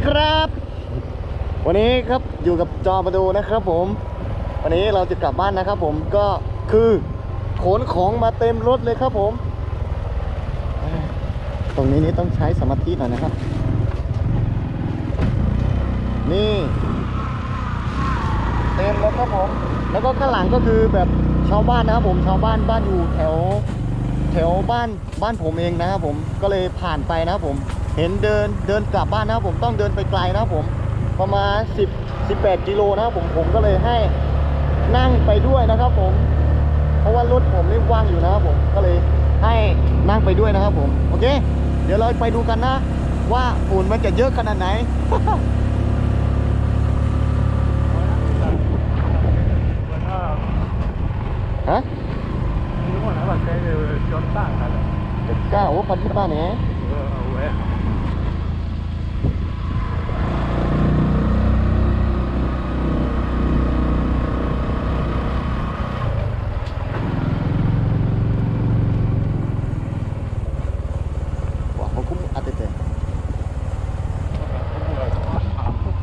ดีครับ วันนี้ครับอยู่กับจอมาดูนะครับผม วันนี้เราจะกลับบ้านนะครับผมก็คือขนของมาเต็มรถเลยครับผม ตรงนี้นี่ต้องใช้สมาธิหน่อยนะครับ นี่ เต็มแล้วครับผม แล้วก็ข้างหลังก็คือแบบชาวบ้านนะครับผมชาวบ้านบ้านอยู่แถวแถวบ้านบ้านผมเองนะครับผมก็เลยผ่านไปนะครับผม เห็นเดินเดินกลับบ้านนะครับผมต้องเดินไปไกลนะครับผมประมาณ10 18กิโลนะครับผมผมก็เลยให้นั่งไปด้วยนะครับผม เพราะว่ารถผมนี่ว่างอยู่นะครับผมก็เลยให้นั่งไปด้วยนะครับผมโอเค เดี๋ยวเราไปดูกันนะ ว่าฝุ่นมันจะเยอะขนาดไหนฮะ Bueno, va a caer el Jordan, ¿vale? เจ็ดเก้าโอ้พันที่บ้านเนี่ย Oh, ouais. ว้าวเขาคุ้มอัดเต็ม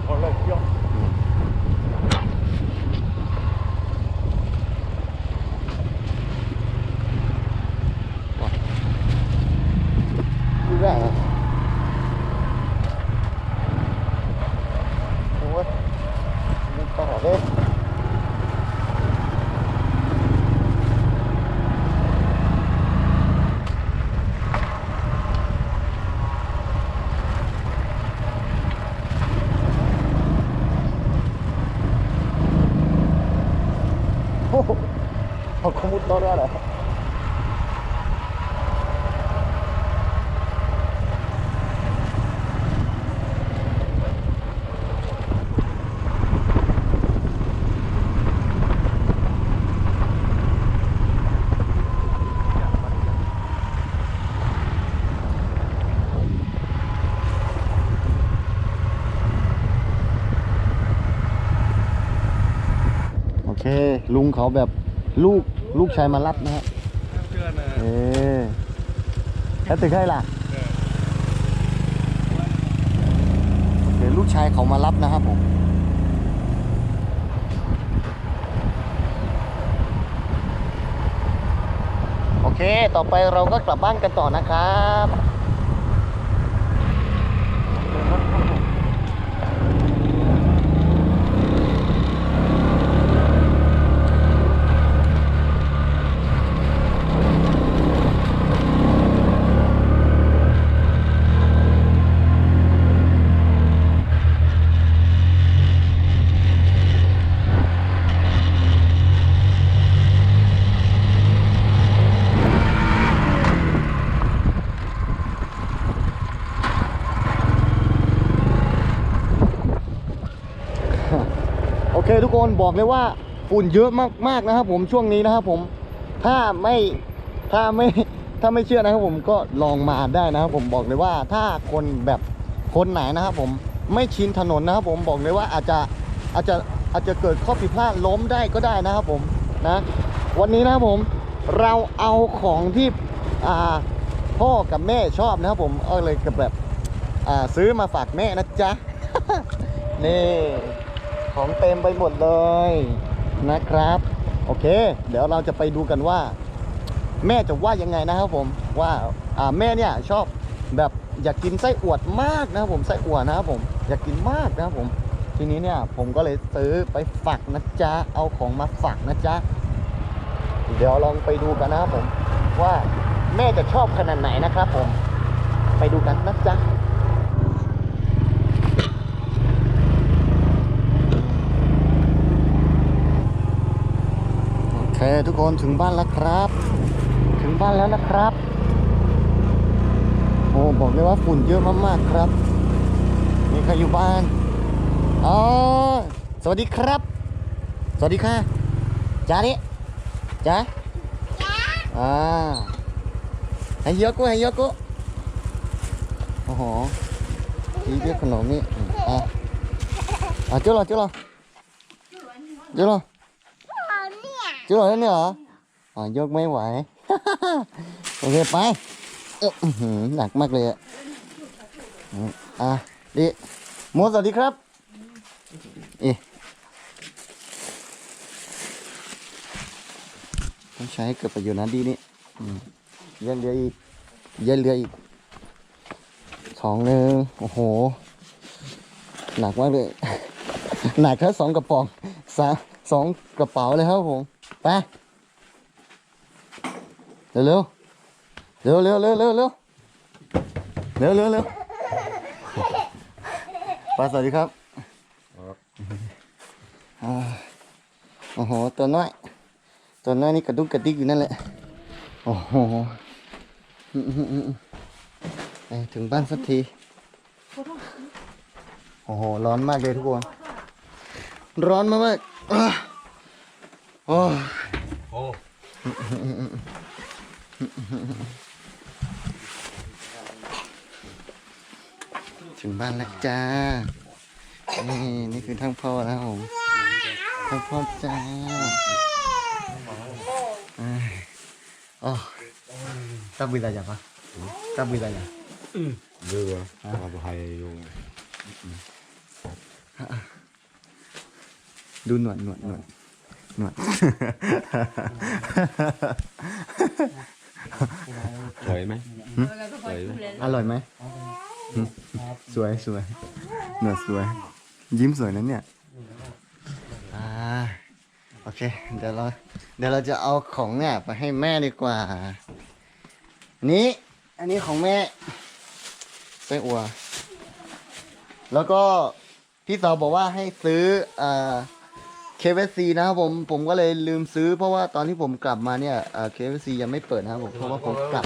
Pour le pion. ดูได้เหรอโอ้ยมันต่อเลยโอ้โห เขาขมุดต่อได้เหรอโอเคลุงเขาแบบลูก ลูกชายมารับนะฮะ Chưa nè. เออแล้วตึกให้ล่ะเดี๋ยวลูกชายเขามารับนะครับผมโอเค ต่อไปเราก็กลับบ้านกันต่อนะครับ นบอกเลยว่าฝุ่นเยอะมากๆนะครับ ผมช่วงนี้นะครับ ผมถ้าไม่ถ้าไม่ถ้าไม่เชื่อนะครับ ผมก็ลองมาได้นะครับ ผมบอกเลยว่าถ้าคนแบบคนไหนนะครับ ผมไม่ชินถนนนะครับ ผมบอกเลยว่าอาจจะอาจจะอาจจะเกิดข้อผิดพลาดล้มได้ก็ได้นะครับ ผมนะวันนี้นะครับผมเราเอาของที่อ่าพ่อกับแม่ชอบนะครับ ผมเอาเลยกับแบบอ่าซื้อมาฝากแม่นะจ๊ะ นี่ ของเต็มไปหมดเลยนะครับ โอเค เดี๋ยวเราจะไปดูกันว่า แม่จะว่ายังไงนะครับผมว่าอ่าแม่เนี่ยชอบแบบอยากกินไส้อวดมากนะครับผมไส้อวดนะครับผมอยากกินมากนะครับผม ทีนี้เนี่ยผมก็เลยซื้อไปฝากนะจ๊ะเอาของมาฝากนะจ๊ะเดี๋ยวลองไปดูกันนะครับผมว่าแม่จะชอบขนาดไหนนะครับผม ไปดูกันนะจ๊ะ โอ เคทุกคนถึงบ้านแล้วครับ ถึงบ้านแล้วนะครับ โอ้บอกเลยว่าฝุ่นเยอะมากๆครับ มีใครอยู่บ้านอ๋อสวัสดีครับ สวัสดีค่ะจ้าดิจ้าอ่าให้เยอะกูให้เยอะกูโอ้โหนี่เรียกขนมนี่อืมอะอะเจ้าเหรอเจ้าเหรอ จ้าเหรอ chưa rồi nữa hả à, vô mấy hoài ok phải Ơ, อื้อหือหนักมากเลยอะอะดิโมสวัสดีครับเอ๊ะต้องใช้เกิดประโยชน์นะดีนี่อืมเย็นเรืออีกเย็นเรืออีกสองหนึ่งโอ้โห หนักมากเลย หนักแค่สองกระป๋องสามสองกระเป๋าเลยครับผม ไปเร็วเร็วเร็วเร็วเร็วเร็วเร็วเร็วเร็วเร็วป้าสวัสดีครับอ่าโอ้โห ตัวน้อย ตัวน้อยนี่กระดุกกระดิกอยู่นั่นแหละ โอ้โหอืมอืมอืมอืมไปถึงบ้านสักที โอ้โห ร้อนมากเลยทุกคน ร้อนมากมากๆอะ โอ้โอ้ถึงบ้านแล้วจ้า นี่นี่คือทั้งพ่อนะผมทั้งพ่อจ้าอ๋อตั้งบินอไรอย่งปะตั้งบินอะไรอย่างเรือมาไปยงดูหนวดหนวดหนวด หนวด sợi mấy อร่อยไหมหึสวยสวยหนวดสวย ยิ้มสวยนั้นเนี่ยอ่าโอเค เดี๋ยวเราเดี๋ยวเราจะเอาของเนี่ยไปให้แม่ดีกว่า นี้ อันนี้ของแม่ไส้อัว แล้วก็พี่สาวบอกว่าให้ซื้ออ่า KFC นะครับผมผมก็เลยลืมซื้อเพราะว่าตอนที่ผมกลับมาเนี่ยอ่า KFC ยังไม่เปิดนะครับผมเพราะว่าผมกลับ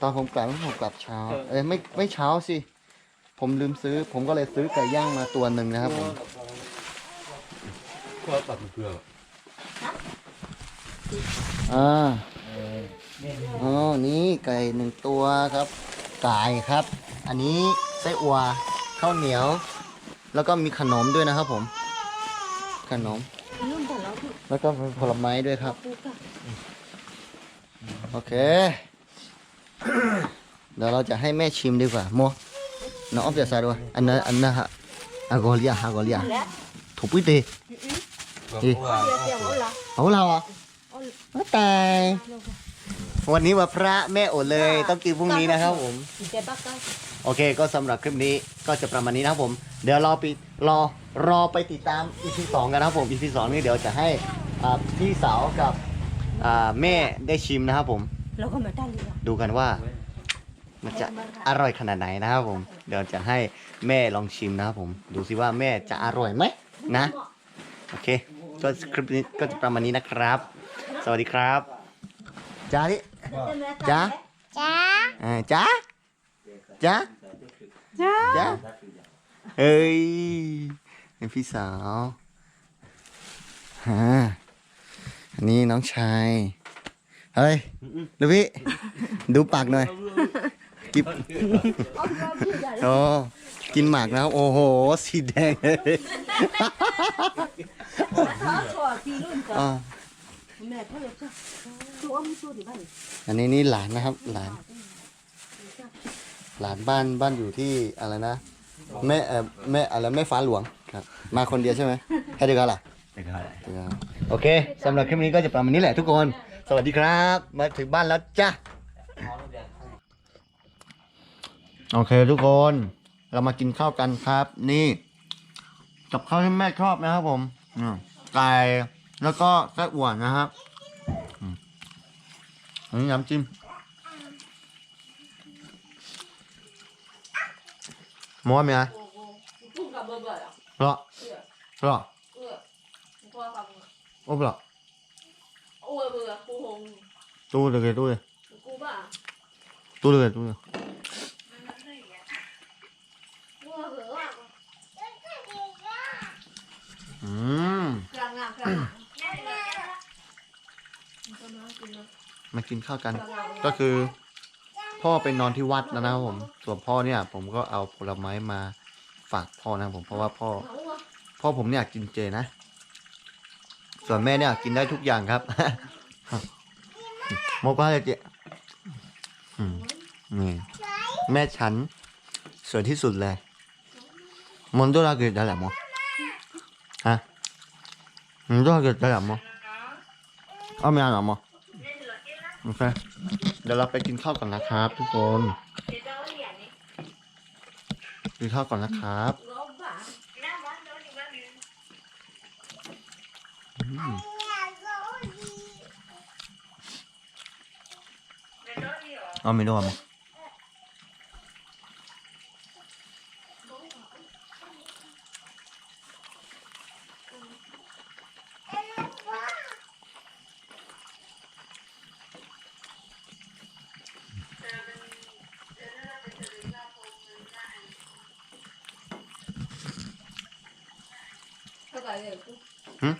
ตอนผมกลับผมกลับเช้าเอ้ยไม่ไม่เช้าสิผมลืมซื้อ ผมก็เลยซื้อไก่ย่างมาตัวหนึ่งนะครับผม có tập cửa อ่าอ๋อนี่ไก่หนึ่งตัวครับไก่ครับ อันนี้ไส้อัวข้าวเหนียว แล้วก็มีขนมด้วยนะครับผม ขนม แล้วก็มีผลไม้ด้วยครับ โอเค เดี๋ยวเราจะให้แม่ชิมดีกว่าโมน้องออฟจะใส่ด้วยอันนั้นอันนั้นฮะอากอเลียฮากอเลียถูกปุ๊ยตี Ê. เอาเราอะว่าตายวันนี้วันพระแม่อดเลย ต้องกินพรุ่งนี้นะครับผม โอเคก็สำหรับคลิปนี้ก็จะประมาณนี้นะครับผม เดี๋ยวรอไปรอ รอไปติดตาม EP สองกันนะครับผม EP สองนี่เดี๋ยวจะให้อ่าพี่สาวกับอ่าแม่ได้ชิมนะครับผมเราก็มาได้เลยอะดูกันว่ามันจะอร่อยขนาดไหนนะครับผม เดี๋ยวจะให้แม่ลองชิมนะครับผม ดูสิว่าแม่จะอร่อยไหมนะ โอเค ก็คลิปนี้ก็จะประมาณนี้นะครับ สวัสดีครับจ้าดิจ้าจ้าอ่าจ้าจ้าจ้าเอ้ย เป็นพี่สาวฮะอันนี้น้องชาย เฮ้ยดูพี่ ดูปากหน่อย กิบโอ้กินหมากแล้ว โอ้โห สีแดงเลยถั่วทีรุ่นก่อนอ่าแม่เขาเลยจ้ะตัวมึงตัวดิบ้านอันนี้นี่หลานนะครับ หลาน หลานบ้านบ้านอยู่ที่อะไรนะ แม่เออแม่อะไรแม่ฟ้าหลวงครับ มาคนเดียวใช่ไหมแค่เดียวกันล่ะ Được rồi เดียวกันโอเคสำหรับคลิปนี้ก็จะประมาณนี้แหละทุกคน สวัสดีครับ มาถึงบ้านแล้วจ้าโอเคทุกคน เรามากินข้าวกันครับ นี่กับข้าวที่แม่ชอบนะครับผมอืมไก่แล้วก็ไส้อั่วนะครับอืมอันนี้น้ำจิ้ม ม้วนไหมนะ不敢不敢呀，是吧？是是吧？饿，你多少分？我不知道，我不是红红，嘟着给嘟着，古巴，嘟着给嘟着。我饿啊，嗯，กลางงามกลางงามมากินข้าวกัน ก็คือ พ่อไปนอนที่วัดแล้วนะผมส่วนพ่อเนี่ย ผมก็เอาผลไม้มาฝากพ่อนะผมเพราะว่าพ่อ พ่อผมเนี่ยกินเจนะ ส่วนแม่เนี่ยกินได้ทุกอย่างครับโมก้าเลยเจนี่แม่ฉันสวยที่สุดเลยมอนโดราเกิดได้แหละมอฮะมันโดราเกิดได้แหละมอเอาไม่เอาหรอมอโอเค เดี๋ยวเราไปกินข้าวก่อนนะครับ ทุกคนกินข้าวก่อนนะครับเอาไม่ได้มั้ง 응?